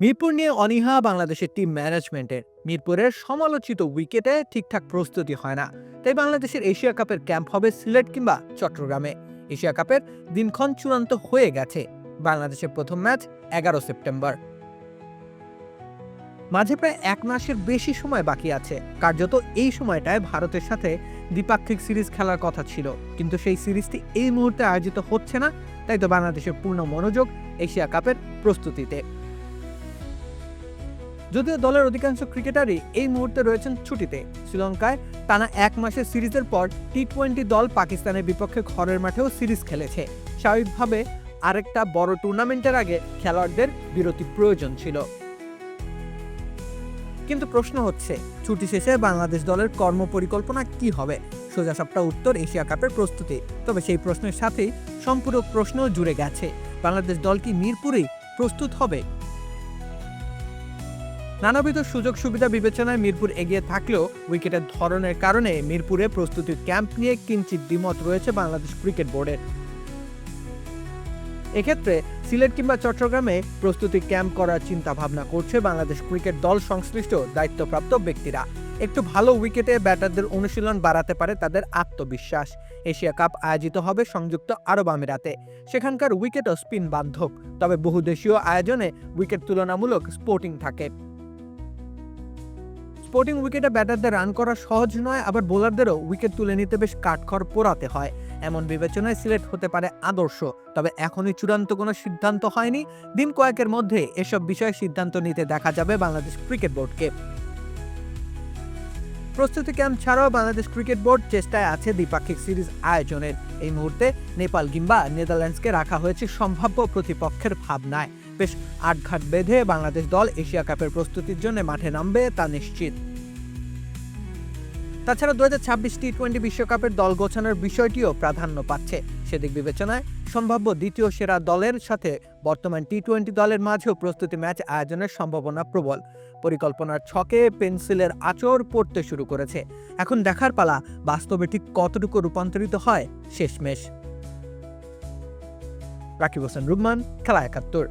মিরপুর নিয়ে অনীহা বাংলাদেশের টিম ম্যানেজমেন্টের মিরপুরের সমালোচিত উইকেটে ঠিকঠাক প্রস্তুতি হয় না। তাই বাংলাদেশের এশিয়া কাপের ক্যাম্প হবে সিলেট কিংবা চট্টগ্রামে। এশিয়া কাপের দিনক্ষণ চূড়ান্ত হয়ে গেছে। বাংলাদেশের প্রথম ম্যাচ এগারো সেপ্টেম্বর। মাঝে প্রায় এক মাসের বেশি সময় বাকি আছে। কার্যত এই সময়টায় ভারতের সাথে দ্বিপাক্ষিক সিরিজ খেলার কথা ছিল। কিন্তু সেই সিরিজটি এই মুহূর্তে আয়োজিত হচ্ছে না। তাই তো বাংলাদেশের পূর্ণ মনোযোগ এশিয়া কাপের প্রস্তুতিতে। যদিও দলের অধিকাংশ ক্রিকেটারই এই মুহূর্তে রয়েছেন ছুটিতে। শ্রীলঙ্কায় টানা এক মাসের সিরিজের পর টি টোয়েন্টি দল পাকিস্তানের বিপক্ষে ঘরের মাঠেও সিরিজ খেলেছে। স্বাভাবিকভাবে আরেকটা বড় টুর্নামেন্টের আগে খেলোয়াড়দের বিরতি প্রয়োজন ছিল। কিন্তু প্রশ্ন হচ্ছে, ছুটি শেষে বাংলাদেশ দলের কর্মপরিকল্পনা কি হবে? সোজা সাপটা উত্তর এশিয়া কাপের প্রস্তুতি। তবে সেই প্রশ্নের সাথেই সম্পূরক প্রশ্ন জুড়ে গেছে। বাংলাদেশ দল কি মিরপুরেই প্রস্তুত হবে? নানাবিধ সুযোগ সুবিধা বিবেচনায় মিরপুর এগিয়ে থাকলেও উইকেটের ধরনের কারণে মিরপুরে প্রস্তুতির ক্যাম্প নিয়ে কিঞ্চিত দ্বিমত রয়েছে বাংলাদেশ ক্রিকেট বোর্ডের। এক্ষেত্রে সিলেট কিংবা চট্টগ্রামে প্রস্তুতি ক্যাম্প করার চিন্তা ভাবনা করছে বাংলাদেশ ক্রিকেট দল সংশ্লিষ্ট দায়িত্বপ্রাপ্ত ব্যক্তিরা। একটু ভালো উইকেটে ব্যাটারদের অনুশীলন বাড়াতে পারে তাদের আত্মবিশ্বাস। এশিয়া কাপ আয়োজিত হবে সংযুক্ত আরব আমিরাতে। সেখানকার উইকেটও স্পিন বান্ধব। তবে বহুদেশীয় আয়োজনে উইকেট তুলনামূলক স্পোর্টিং থাকে। স্পোর্টিং উইকেটে ব্যাটারদের রান করা সহজ নয়, আবার বোলারদেরও উইকেট তুলে নিতে বেশ কাঠখড় পোড়াতে হয়। এমন বিবেচনায় সিলেক্ট হতে পারে আদর্শ। তবে এখনই চূড়ান্ত কোনো সিদ্ধান্ত হয়নি। দিন কয়েকের মধ্যে এসব বিষয়ে সিদ্ধান্ত নিতে দেখা যাবে বাংলাদেশ ক্রিকেট বোর্ডকে। প্রস্তুতি ক্যাম্প ছাড়াও বাংলাদেশ ক্রিকেট বোর্ড চেষ্টায় আছে দ্বিপাক্ষিক সিরিজ আয়োজনের। এই মুহূর্তে নেপাল কিংবা নেদারল্যান্ডসকে রাখা হয়েছে সম্ভাব্য প্রতিপক্ষের ভাবনায়। বেশ আটঘাট বেঁধে বাংলাদেশ দল এশিয়া কাপের প্রস্তুতির জন্য মাঠে নামবে তা নিশ্চিত। তাছাড়া দু হাজার ছাব্বিশ টি টোয়েন্টি বিশ্বকাপের দল গোছানোর বিষয়টিও প্রাধান্য পাচ্ছে। সেদিক বিবেচনায় সম্ভাব্য দ্বিতীয় সেরা দলের সাথে বর্তমান টি টোয়েন্টি দলের মাঝেও প্রস্তুতি ম্যাচ আয়োজনের সম্ভাবনা প্রবল। পরিকল্পনার ছকে পেন্সিলের আচর পড়তে শুরু করেছে। এখন দেখার পালা বাস্তবে ঠিক কতটুকু রূপান্তরিত হয় শেষমেশ। রাকিব হোসেন, রুকমান, খেলা একাত্তর।